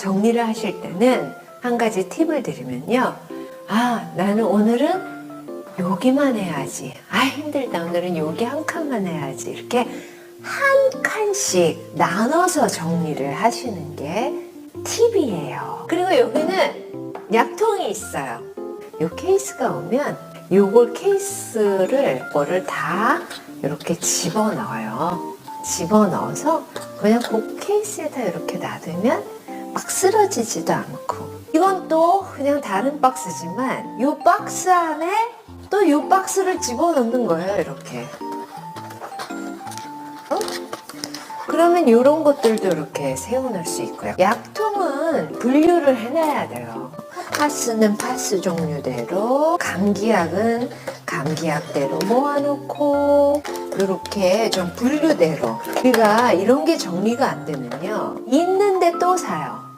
정리를 하실 때는 한 가지 팁을 드리면요. 아, 나는 오늘은 여기만 해야지. 아, 힘들다. 오늘은 여기 한 칸만 해야지. 이렇게 한 칸씩 나눠서 정리를 하시는 게 팁이에요. 그리고 여기는 약통이 있어요. 요 케이스가 오면 요걸 케이스를 거를 다 이렇게 집어 넣어요. 집어 넣어서 그냥 그 케이스에다 이렇게 놔두면 막 쓰러지지도 않고. 이건 또 그냥 다른 박스지만 요 박스 안에 또요 박스를 집어 넣는 거예요 이렇게. 어? 그러면 이런 것들도 이렇게 세워놓을 수 있고요. 약통은 분류를 해놔야 돼요. 파스는 파스 종류대로 감기약은 감기약대로 모아놓고 이렇게 좀 분류대로. 우리가 이런 게 정리가 안 되면요. 있는데 또 사요